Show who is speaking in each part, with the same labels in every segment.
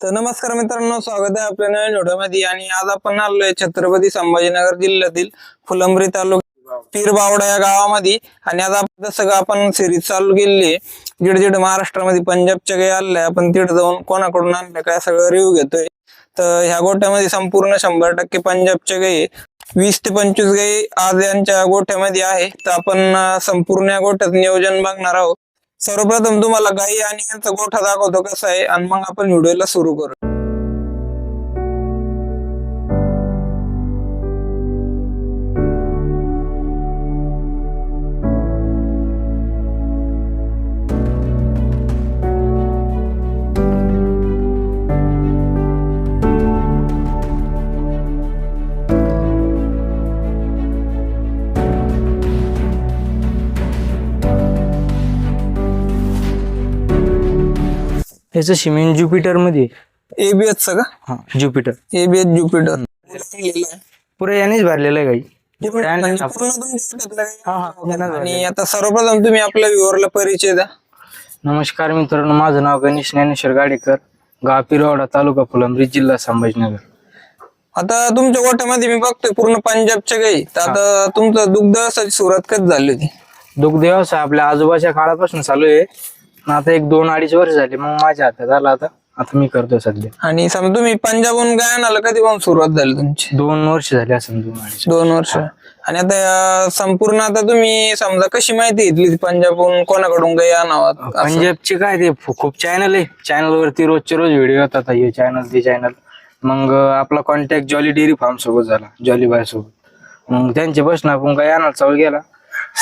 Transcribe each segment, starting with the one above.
Speaker 1: तर नमस्कार मित्रांनो स्वागत आहे आपल्या नवीन व्हिडिओमध्ये. आणि आज आपण आलोय छत्रपती संभाजीनगर जिल्ह्यातील फुलंब्री तालुका पीरबावडा या गावामध्ये. आणि आज आपण जसं आपण सिरीज चालू केली जिड जिड महाराष्ट्रामध्ये पंजाबच्या काही आलंय आपण तिथे जाऊन कोणाकडून आणलं काय सगळं रिव्ह्यू घेतोय. तर ह्या गोठ्यामध्ये संपूर्ण शंभर टक्के पंजाबच्या गाई वीस ते पंचवीस गाई आज यांच्या गोठ्यामध्ये आहे. तर आपण संपूर्ण या गोठ्यात नियोजन बघणार आहोत. सर्वप्रथम तुम्हाला गाई आणि यांचा गोठा दाखवतो कसा आहे आणि मग आपण व्हिडिओला सुरू करू.
Speaker 2: याचं सिमेंट ज्युपिटरमध्ये
Speaker 1: एबीएच का?
Speaker 2: हा ज्युपिटर.
Speaker 1: ABH Jupiter.
Speaker 2: पुरे यानेच भरलेलं आहे
Speaker 1: म्हणजे
Speaker 2: हा, हा,
Speaker 1: काही-
Speaker 2: यानं
Speaker 1: आणि आता सर्वप्रथम तुम्ही आपल्या व्ह्युअरला परिचय द्या.
Speaker 2: नमस्कार मित्रांनो माझं नाव गणेश ज्ञानेश्वर गाडेकर गाव पिरवाडा तालुका फुलंब्री जिल्हा संभाजीनगर.
Speaker 1: आता तुमच्या गोठ्यामध्ये मी बघतोय पूर्ण पंजाबच्या गाई. तर आता तुमचं दुग्ध व्यवसायाची सुरुवात कधी झाली होती?
Speaker 2: दुग्ध व्यवसाय आपल्या आजोबाच्या काळापासून चालू आहे. आता एक दोन अडीच वर्ष झाले मग माझ्या हातात आला आता. आता मी करतोय सध्या.
Speaker 1: आणि समजा तुम्ही पंजाबहून गाय आणाला कधी पासून सुरुवात झाली तुमची?
Speaker 2: दोन वर्ष झाले असं दोन अडीच
Speaker 1: दोन वर्ष. आणि आता या संपूर्ण आता तुम्ही समजा कशी माहिती घेतली पंजाबहून? कोणाकडून गाई आणावा?
Speaker 2: पंजाबचे काय ते फु- खूप चॅनल आहे. चॅनल वरती रोजचे रोज व्हिडिओ येतात हे चॅनल ते चॅनल मग अं, आपला कॉन्टॅक्ट जॉली डेअरी फार्म सोबत झाला जॉली बाय सोबत. मग त्यांच्या बसनं आपण काय आणायला चालू गेला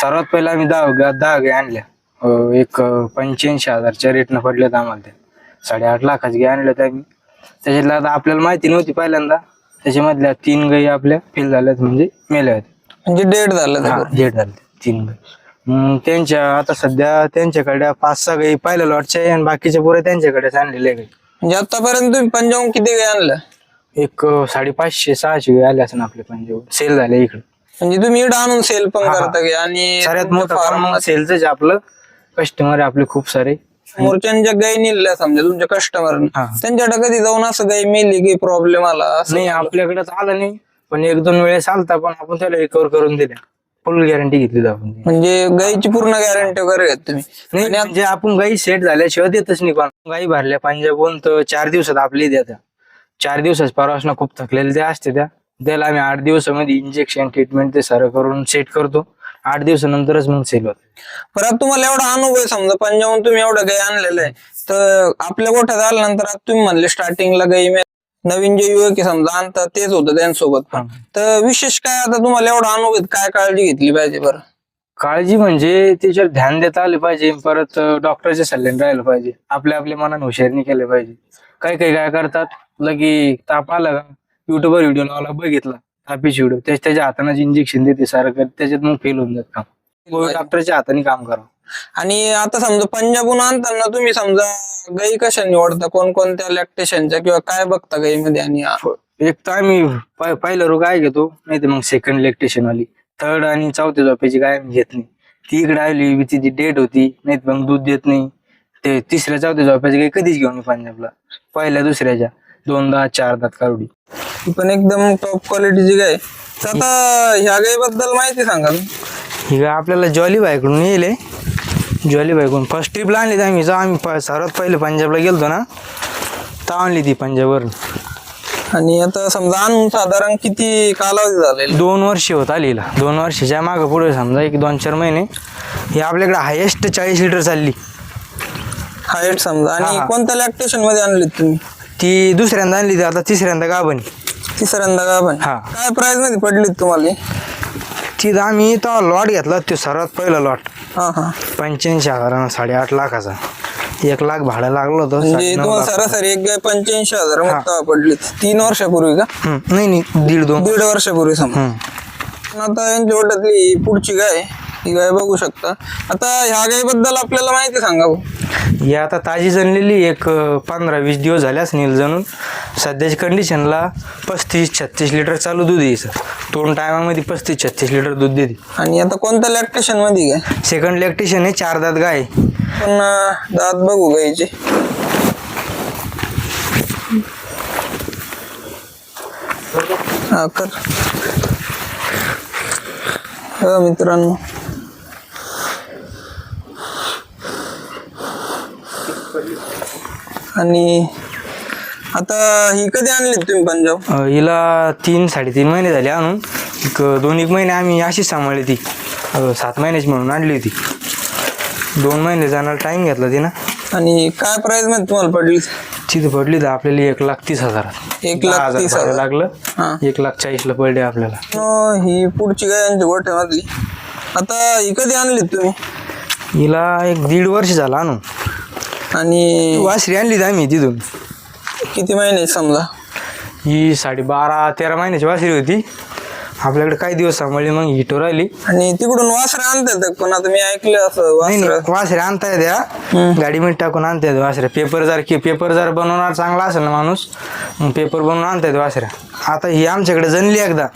Speaker 2: सर्वात पहिला आम्ही दहा गा- दहा गाय आणल्या. अं, एक पंच्याऐंशी हजारच्या रेटनं पडल्यात आम्हाला त्या साडेआठ लाखाची गाय आणल्यात आम्ही त्याच्यातल्या आता आपल्याला माहिती नव्हती पहिल्यांदा. त्याच्यामधल्या तीन गाई आपल्या फेल झाल्यात म्हणजे मेल्या आहेत.
Speaker 1: म्हणजे डेट झालं ते.
Speaker 2: हा, डेट झाले तीन गाई. मग त्यांच्या आता सध्या त्यांच्याकडे पाच सहा गाई पहिल्या लॉटच्या आहे आणि बाकीच्या पुरे त्यांच्याकडेच आणलेल्या गाई
Speaker 1: म्हणजे आतापर्यंत तुम्ही पंजाबहून किती गाय आणल्या?
Speaker 2: एक अं, साडेपाचशे सहाशे गाई आले असं आपल्या पंजाब सेल झाले इकडे.
Speaker 1: म्हणजे तुम्ही इकडे आणून सेल पण
Speaker 2: हा, हा.
Speaker 1: करता का आणि
Speaker 2: सगळ्यात मोठं
Speaker 1: farm
Speaker 2: काम सेलच आपलं कस्टमर आपले खूप सारे.
Speaker 1: मोर्चांच्या गाई निघल्या समजा तुमच्या कस्टमर
Speaker 2: हा.
Speaker 1: त्यांच्याकडे कधी जाऊन असं गाई मेली की प्रॉब्लेम आला असं
Speaker 2: नाही आपल्याकडेच आलं नाही. पण एक दोन वेळेस आलता पण आपण त्याला रिकवर करून दिल्या. फुल गॅरंटी घेतली आपण
Speaker 1: म्हणजे गाईची पूर्ण गॅरंटी वगैरे घेत तुम्ही.
Speaker 2: नाही म्हणजे आपण गाई सेट झाल्याशिवाय देतच नाही कोण गाई भरल्या पंजाबहून तर चार दिवसात आपली द्या त्या. चार दिवसाच परवासना खूप थकलेल्या त्या असते त्या. त्याला आम्ही आठ दिवसामध्ये इंजेक्शन ट्रीटमेंट ते सारं करून सेट करतो. आठ दिवसानंतरच मग सेल होत.
Speaker 1: परत तुम्हाला एवढा अनुभव आहे समजा पंजाबहून तुम्ही एवढं गाई आणलेलं आहे तर आपल्या गोठ्यात आल्यानंतर आता तुम्ही म्हणले स्टार्टिंगला गाई मे- नवीन जे युवक समजा आणतात तेच होतं त्यांच्यासोबत पण. तर विशेष काय आता तुम्हाला एवढा अनुभव आहे, काय काळजी घेतली पाहिजे बरं?
Speaker 2: काळजी म्हणजे त्याच्यावर ध्यान देता आले पाहिजे परत डॉक्टरच्या सल्ल्याने राहिलं पाहिजे. आपल्या आपल्या मनाने हुशारणी केले पाहिजे. काही काही काय करतात लगी ताप आला का? युट्यूबवर व्हिडिओ लावला बघितला. तापीची व्हिडिओ त्याच्या त्याच्या हाताने इंजेक्शन देते सारं करते त्याच्यात मग फेल होऊन जात काम. डॉक्टरच्या हाताने काम करावं.
Speaker 1: आणि आता समजा पंजाबहून आणताना तुम्ही समजा गाई कशा निवडता? कोणकोणत्या लॅक्टेशनच्या किंवा काय बघता गाईमध्ये आणि
Speaker 2: एक तर आम्ही पहि- पहिलं रोग काय घेतो नाही तर मग सेकंड इलेक्ट्रिशियन वाली. थर्ड आणि चौथ्या झोपेची काय आम्ही घेत नाही. ती इकडे आली तिची डेट होती नाही मग दूध देत नाही. ते तिसऱ्या चौथ्या झोपेची काही कधीच घेऊन पंजाबला. पहिल्या दुसऱ्याच्या. दोन दात चार दात कारुडी
Speaker 1: ती पण एकदम टॉप क्वालिटीची गाय. तर आता ह्या गाईबद्दल माहिती सांगा तुम्ही.
Speaker 2: ही काय आपल्याला जॉली बायकडून येईल जॉली बायकडून फर्स्ट ट्रिपला आणली आम्ही. जेव्हा आम्ही प- सर्वात पहिले पंजाबला गेलतो ना तेव्हा आणली ती पंजाबवरून.
Speaker 1: आणि आता समजा आणून साधारण किती कालावधी झालेला?
Speaker 2: दोन वर्ष होत आलीला. दोन वर्षाच्या मागं पुढे समजा एक दोन चार महिने. ही आपल्याकडे हायेस्ट चाळीस लिटर चालली.
Speaker 1: हाईट समजा. आणि
Speaker 2: हा, हा.
Speaker 1: कोणत्या लॅक्टेशनमध्ये आणलीत तुम्ही?
Speaker 2: ती दुसऱ्यांदा आणली ती आता तिसऱ्यांदा गाभण
Speaker 1: तिसऱ्यांदा का पण
Speaker 2: हा.
Speaker 1: काय प्राइसमध्ये पडलीत तुम्हाला?
Speaker 2: ती तर आम्ही तो लॉट घेतला तो सर्वात पहिला लॉट
Speaker 1: हा हा.
Speaker 2: पंच्याऐंशी हजारानं साडेआठ लाखाचा. एक लाख भाडं लागलं होतं
Speaker 1: म्हणजे तुम्हाला
Speaker 2: लाख.
Speaker 1: सरासरी एक गाय पंच्याऐंशी हजार मग पडलीत. तीन वर्षापूर्वी का?
Speaker 2: हम्म, नाही नाही दीड दोन
Speaker 1: दीड वर्षापूर्वी समजा.
Speaker 2: हम्म.
Speaker 1: पण आता यांच्या ओटातली पुढची गाय ही गाय बघू शकता. आता ह्या गायबद्दल आपल्याला माहिती सांगा भाऊ.
Speaker 2: ही आता ताजी जनलेली एक पंधरा वीस दिवस झाल्यास नील जणून. सध्याच्या कंडिशनला पस्तीस छत्तीस लिटर चालू दूध यायचं दोन टायमामध्ये पस्तीस छत्तीस लिटर दूध देते.
Speaker 1: आणि आता कोणत्या लॅक्टेशनमध्ये गाय
Speaker 2: सेकंड इलेक्ट्रिशियन आहे चार दात गाय
Speaker 1: पण दात बघू गायचे. हा कर. हो मित्रांनो. आणि आता ही कधी आणली तुम्ही पंजाब?
Speaker 2: अ, हिला तीन साडेतीन महिने झाले आणून. एक दोन एक महिने आम्ही अशीच सांभाळली ती. अ, सात महिन्याची म्हणून आणली होती. दोन महिने जाणार टाइम घेतला तिनं.
Speaker 1: आणि काय प्राइसमध्ये तुम्हाला पडली?
Speaker 2: तिथे पडली तर आपल्याला एक लाख तीस हजारात
Speaker 1: एक लाख
Speaker 2: हजार
Speaker 1: तीस हजार.
Speaker 2: लागलं.
Speaker 1: हा.
Speaker 2: एक लाख चाळीसला पडले आपल्याला.
Speaker 1: ही पुढची गायांची गोठ्यामधली. आता ही कधी आणली तुम्ही?
Speaker 2: हिला एक दीड वर्ष झाला आणून.
Speaker 1: आणि
Speaker 2: वासरी आणली आम्ही तिथून.
Speaker 1: किती महिने समजा?
Speaker 2: ही साडे बारा तेरा महिन्याची वासरी होती. आपल्याकडे काही दिवस सांभाळली मग हिटो राहिली.
Speaker 1: आणि तिकडून वासरे आणतात पण आता मी ऐकलं असं वासर.
Speaker 2: आणता येत्या.
Speaker 1: हम्म.
Speaker 2: गाडीमध्ये टाकून आणता येते वासऱ्या पेपर जर की पेपर जर बनवणार चांगला असेल ना माणूस मग पेपर बनवून आणता येते वासऱ्या. आता ही आमच्याकडे जनली एकदा.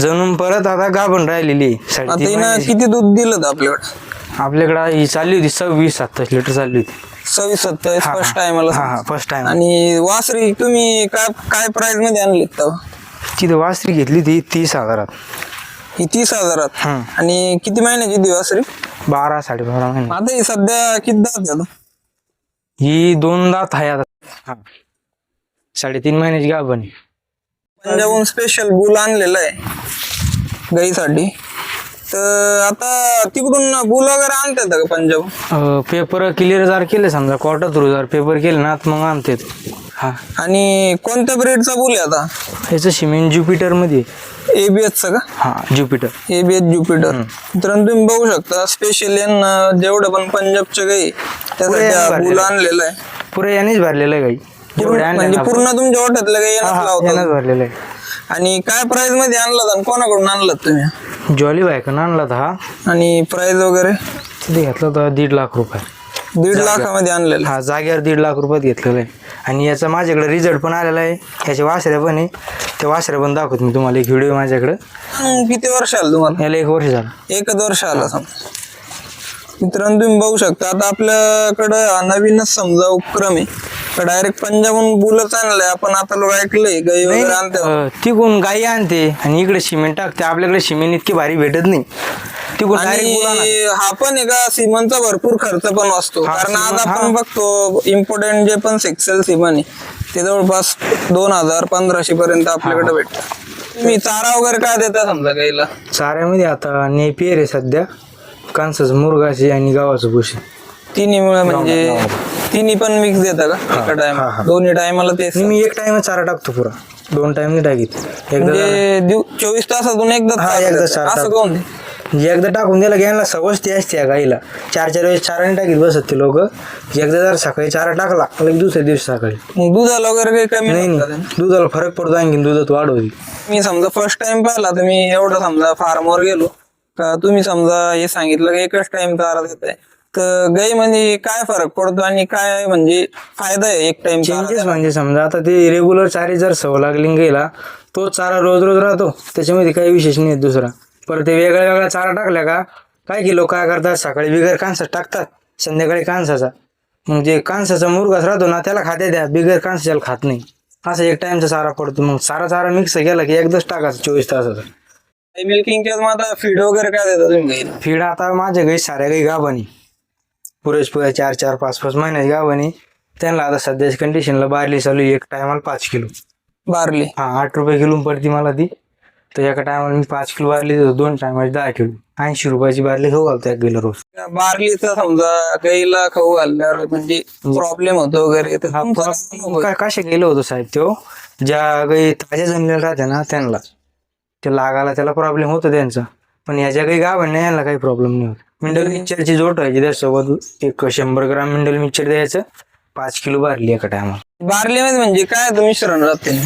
Speaker 2: जणून परत आता गाभण राहिलेली महिन्याची.
Speaker 1: किती दूध दिलं आपल्याकडे?
Speaker 2: आपल्याकडं ही चालली होती सव्वीस सत्तावीस लिटर चालली होती.
Speaker 1: सव्वीस सत्तावीस
Speaker 2: हा,
Speaker 1: फर्स्ट
Speaker 2: हा.
Speaker 1: टाइमला
Speaker 2: हा हा फर्स्ट टाइम
Speaker 1: आणि वासरी तुम्ही काय काय प्राइसमध्ये आणली
Speaker 2: तिथे वासरी घेतली ती तीस हजारात
Speaker 1: ही तीस हजारात
Speaker 2: हम्म.
Speaker 1: आणि किती महिन्याची दी वासरी
Speaker 2: बारा साडेबारा महिने
Speaker 1: आता ही सध्या किती दात आता?
Speaker 2: ही दोन दात आहे आता. साडेतीन महिन्याची गाभण आहे.
Speaker 1: पंजाबहून स्पेशल बुल आणलेलं आहे गाईसाठी तर आता तिकडून बुल वगैरे आणतात का पंजाब?
Speaker 2: पेपर क्लिअर जर केले समजा कोर्टात थ्रू जर पेपर केले ना तर मग आणते हा.
Speaker 1: आणि कोणत्या ब्रेडचा बुल आहे आता?
Speaker 2: ह्याचं सिमेंट ज्युपिटरमध्ये.
Speaker 1: एबीएसचा का?
Speaker 2: हा ज्युपिटर.
Speaker 1: ABS Jupiter. मित्रांनो तुम्ही बघू शकता स्पेशल यांना जेवढं पण त्यासाठी
Speaker 2: भरलेलं
Speaker 1: बुल
Speaker 2: आहे.
Speaker 1: आणलेलं आहे.
Speaker 2: पुरे यानेच भरलेलं आहे जेवढे आणले
Speaker 1: म्हणजे
Speaker 2: ना आपण.
Speaker 1: पूर्ण तुमच्या
Speaker 2: हा, हा,
Speaker 1: लावतात.
Speaker 2: यानंच भरलेलं आहे.
Speaker 1: आणि काय प्राइसमध्ये आणलं आणि कोणाकडून आणलं तुम्ही?
Speaker 2: जॉली बायकन आणला होता हा.
Speaker 1: आणि प्राइस वगैरे?
Speaker 2: तिथे घेतला होता दीड लाख रुपये.
Speaker 1: दीड लाखामध्ये आणलेलं.
Speaker 2: हा जागेवर दीड लाख रुपयात घेतलेला आहे. आणि याचा माझ्याकडे रिझल्ट पण आलेला आहे. याचे वासऱ्या पण आहे. त्या वासऱ्या पण दाखवतो मी तुम्हाला. एक व्हिडिओ माझ्याकडे.
Speaker 1: किती वर्ष आलं तुम्हाला?
Speaker 2: याला एक वर्ष झालं.
Speaker 1: एकच वर्ष आला समजा मित्रांनो तुम्ही बघू शकता. आता आपल्याकडं हा नवीनच समजा उपक्रम आहे. डायरेक्ट पंजाबहून बुलच आणलंय. आपण आता लोक ऐकलंय गाई वगैरे आणते
Speaker 2: अं, तिकडून गाई आणते आणि इकडे सिमेंट टाकते. आपल्याकडे सिमेंट इतकी भारी भेटत नाही. तिकडून
Speaker 1: आणि
Speaker 2: direct बोला ना.
Speaker 1: हा पण आहे का सिमनचा भरपूर खर्च पण असतो.
Speaker 2: हा,
Speaker 1: कारण आज आपण
Speaker 2: हा.
Speaker 1: बघतो इम्पॉर्टंट जे पण सेक्सेल सिमन आहे ते जवळपास दोन हजार पंधराशे पर्यंत आपल्याकडे भेटत. तुम्ही चारा वगैरे काय देता समजा गाईला?
Speaker 2: चाऱ्यामध्ये आता नेपियर आहे सध्या. कांसाचं मुरगाची आणि गावाचं भुशी.
Speaker 1: तिन्ही मुळे म्हणजे तिन्ही पण मिक्स देता का? एका टाइम
Speaker 2: हा, हा.
Speaker 1: दोन्ही टायमाला तेच.
Speaker 2: मी एक टाइम चारा टाकतो पुरा. दोन टाइम नाही टाकीत. एकदा
Speaker 1: म्हणजे दिव- चोवीस तासातून एकदा
Speaker 2: हा,
Speaker 1: चारा
Speaker 2: एकदा
Speaker 1: देता.
Speaker 2: चारा
Speaker 1: असं. कोण?
Speaker 2: एकदा टाकून दिला घ्यायला सवच ती असते या गाईला. चार चार वेळेस चाराने टाकीत बसत ते लोक. एकदा जर सकाळी चारा टाकला लगेच दुसऱ्या दिवशी सकाळी.
Speaker 1: मग दुधाला वगैरे काही कमी
Speaker 2: नाही नाही.
Speaker 1: का?
Speaker 2: दुधाला फरक पडतो आणखी दुधात वाढ होती
Speaker 1: मी समजा फर्स्ट टाइम पाहिला तर मी एवढं समजा फार्मवर गेलो. का तुम्ही समजा हे सांगितलं की एकच टाइम चारा देत आहे. तर गाई म्हणजे काय फरक पडतो आणि काय म्हणजे फायदा आहे एक टाइम
Speaker 2: चेंजेस म्हणजे समजा आता ते रेग्युलर चारी जर सवय लागली गेला तो चारा रोज रोज राहतो. त्याच्यामध्ये काही विशेष नाही दुसरा. परत ते वेगळ्या वेगळ्या चारा टाकल्या का काय की लोक काय करतात? सकाळी बिगर कांसा टाकतात संध्याकाळी कांसाचा. मग जे कांसाचा मुरगास राहतो ना त्याला खाते द्या बिगर कांसाच्याला खात नाही. असा एक टाइमचा चारा पडतो. मग सारा चारा मिक्स केला की एकदाच टाकायचा चोवीस तासाचा.
Speaker 1: मिल्किंगच्या फीड वगैरे काय देता तुम्ही गाईला
Speaker 2: फीड आता माझ्या गाई साऱ्या गाई गावानी पुरेश पुरे चार चार पाच पाच महिन्याची गावानी. त्यांना आता सध्याच्या कंडिशनला बारली चालू एक टायमाला पाच किलो.
Speaker 1: बारली.
Speaker 2: हा आठ रुपये किलो पडती मला ती. तर एका टायमाला मी पाच किलो बारली देतो दोन टायमाची दहा किलो. ऐंशी रुपयाची बारली खाऊ घालतो एक किलो रोज.
Speaker 1: बारलीचा समजा गाईला खाऊ घालल्यावर म्हणजे प्रॉब्लेम होतो वगैरे. तर काय
Speaker 2: कसे गेलो होतो साहेब तो ज्या गाई ताज्या जमलेल्या राहत्या ना त्यांना. ते लागायला त्याला प्रॉब्लेम होतो त्यांचा. पण याच्या काही गाव नाही यांना काही प्रॉब्लेम नाही होत. मिंडल मिक्सरची जोड व्हायची त्याच्यासोबत. एक शंभर ग्राम मिंडल मिक्सर द्यायचं. पाच किलो बारली एका टायमाला
Speaker 1: बारली मध्ये म्हणजे काय मिश्रण राहते?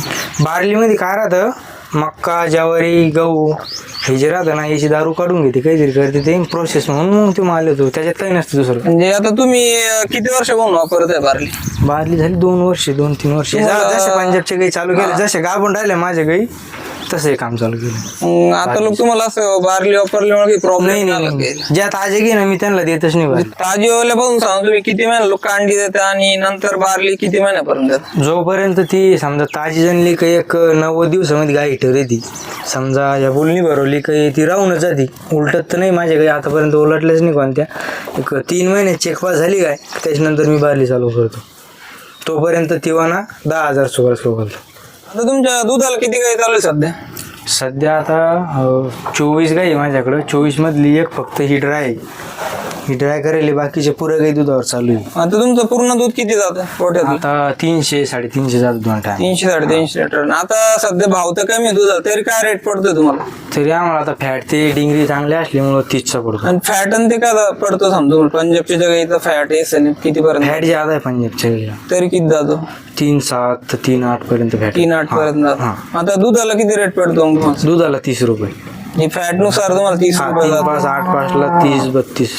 Speaker 2: बारलीमध्ये काय राहतं? मक्का ज्वारी गहू हे जे राहतं ना याची दारू काढून घेते. काहीतरी करते ते प्रोसेस म्हणून मग ते माल येतो. त्याच्यात काही नसतं दुसरं.
Speaker 1: म्हणजे आता तुम्ही किती वर्ष म्हणून वापरताय बारली?
Speaker 2: बारली झाली दोन वर्ष दोन तीन वर्ष. जसे पंजाबचे गाई चालू केले जसे गाभून राहिले माझे गाई तसं हे काम चालू केलं.
Speaker 1: मग आता लोक तुम्हाला असं बारली वापरल्यामुळे काही
Speaker 2: नाही
Speaker 1: प्रॉब्लेम
Speaker 2: नाही. ज्या ताजे घे ना मी त्यांना देतच नाही बाहेर
Speaker 1: ताजी पासून सांगा तुम्ही किती महिने लोक कांडी देतात आणि नंतर बारली किती महिन्यापर्यंत देतात?
Speaker 2: जोपर्यंत ती समजा ताजी जनली काही एक नव्वद दिवसामध्ये गाई ठेवली ती समजा या बोलणी भरवली काही ती राहूनच जाती. उलटत तर नाही माझ्या काही आतापर्यंत उलटल्याच नाही कोणत्या. एक तीन महिने चेक पास झाली काय त्याच्यानंतर मी बारली चालू करतो. तोपर्यंत तिवाना दहा हजार सुगार करतो
Speaker 1: आता तुमच्या दुधाला किती गाई चालू आहे सध्या
Speaker 2: सध्या आता चोवीस गाई आहे माझ्याकडं चोवीस मधली एक फक्त ही आहे. ही ड्राय करेली बाकीचे पुरे गाई दुधावर चालू आहे.
Speaker 1: आता तुमचं पूर्ण दूध किती जातं पोट्यात
Speaker 2: आता तीनशे साडेतीनशे जात दोन टाइम
Speaker 1: तीनशे साडेतीनशे लिटर आता सध्या भाव तर कमी दुधाला तरी काय रेट पडतोय तुम्हाला?
Speaker 2: तरी आम्हाला आता फॅट ते डिंगरी चांगली असल्यामुळं तीसचा पडतो.
Speaker 1: आणि फॅट आणि ते काय पडतो समजा पंजाबच्या जगाईचं फॅट एस आणि किती पर्यंत
Speaker 2: फॅट ज्यादा आहे पंजाबच्या गाईला
Speaker 1: तरी किती जातो?
Speaker 2: तीन सात तीन आठ पर्यंत फॅट
Speaker 1: तीन आठ पर्यंत जातो. आता दुधाला किती रेट पडतो मग
Speaker 2: दुधाला तीस रुपये.
Speaker 1: फॅटनुसार तुम्हाला तीस
Speaker 2: हा,
Speaker 1: रुपये
Speaker 2: तीन
Speaker 1: जातो.
Speaker 2: पाच आठ पाच ला तीस बत्तीस.